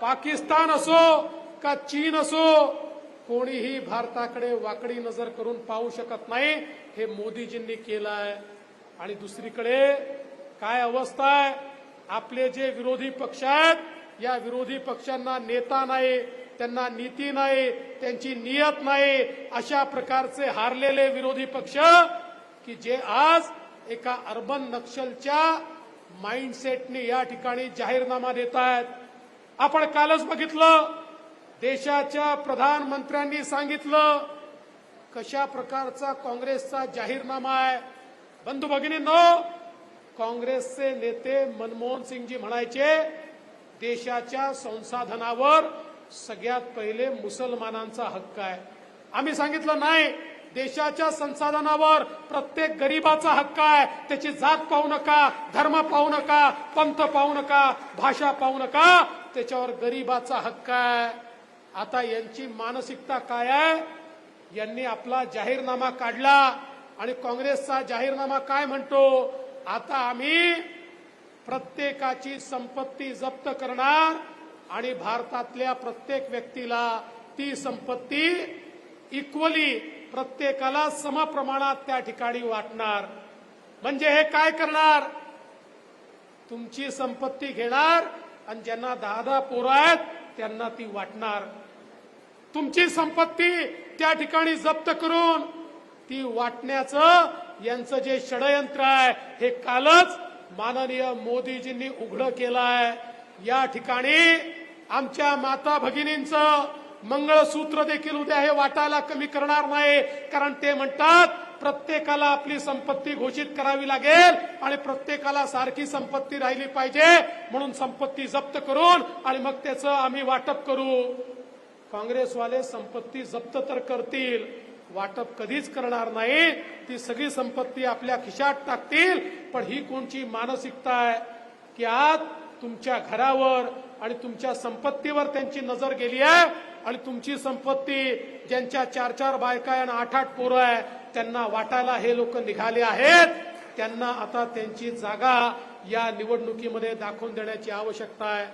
पाकिस्तान असो का चीन असो कोणीही भारताकडे वाकडी नजर करून पाहू शकत नाही. हे मोदीजींनी केलं आहे आणि दुसरीकडे काय अवस्था आहे? आपले जे विरोधी पक्ष आहेत या विरोधी पक्षांना नेता नाही त्यांना नीती नाही त्यांची नियत नाही अशा प्रकारचे हारलेले विरोधी पक्ष की जे आज एका अर्बन नक्षलच्या माइंडसेटने या ठिकाणी जाहीरनामा देत आहेत आपण कालच बघितलं. देशाच्या प्रधानमंत्र्यांनी सांगितलं कशा प्रकारचा काँग्रेसचा जाहीरनामा आहे. बंधू भगिनींनो काँग्रेसचे नेते मनमोहन सिंगजी म्हणायचे देशाच्या संसाधनावर सगळ्यात पहिले मुसलमानांचा हक्क आहे. आम्ही सांगितलं नाही देशाच्या संसाधनावर प्रत्येक गरीबाचा हक्क आहे. त्याची जात पाहू नका धर्म पाहू नका पंथ पाहू नका भाषा पाहू नका. त्याच्यावर गरीबाचा हक्क आहे. आता यांची मानसिकता काय आहे? यांनी आपला जाहीरनामा काढला आणि काँग्रेसचा जाहीरनामा काय म्हणतो? आता आम्ही प्रत्येकाची संपत्ती जप्त करणार आणि भारतातल्या प्रत्येक व्यक्तीला ती संपत्ती इक्वली प्रत्येकाला समप्रमाणात त्या ठिकाणी वाटणार. म्हणजे हे काय करणार? तुमची संपत्ती घेणार आणि ज्यांना दहा दहा पोरं आहेत त्यांना ती वाटणार. तुमची संपत्ती त्या ठिकाणी जप्त करून ती वाटण्याचं यांचं जे षडयंत्र आहे हे कालच माननीय मोदीजींनी उघडं केलं आहे या ठिकाणी आमच्या माता भगिनींचं मंगळसूत्र देखील उद्या हे वाटायला कमी करणार नाही. कारण ते म्हणतात प्रत्येकाला आपली संपत्ती घोषित करावी लागेल आणि प्रत्येकाला सारखी संपत्ती राहिली पाहिजे. म्हणून संपत्ती जप्त करून आणि मग त्याचं आम्ही वाटप करू. काँग्रेसवाले संपत्ती जप्त तर करतील. वाटप कधीच करणार नाही. ती सगळी संपत्ती आपल्या खिशात टाकतील. पण ही कोणची मानसिकता आहे? की आज तुमच्या घरावर आणि तुमच्या संपत्तीवर त्यांची नजर गेली आहे. आणि तुमची संपत्ती ज्यांच्या चार चार बायका आहे आणि आठ आठ पोरं आहे त्यांना वाटायला हे लोक निघाले आहेत. त्यांना आता त्यांची जागा या निवडणुकीमध्ये दाखवून देण्याची आवश्यकता आहे.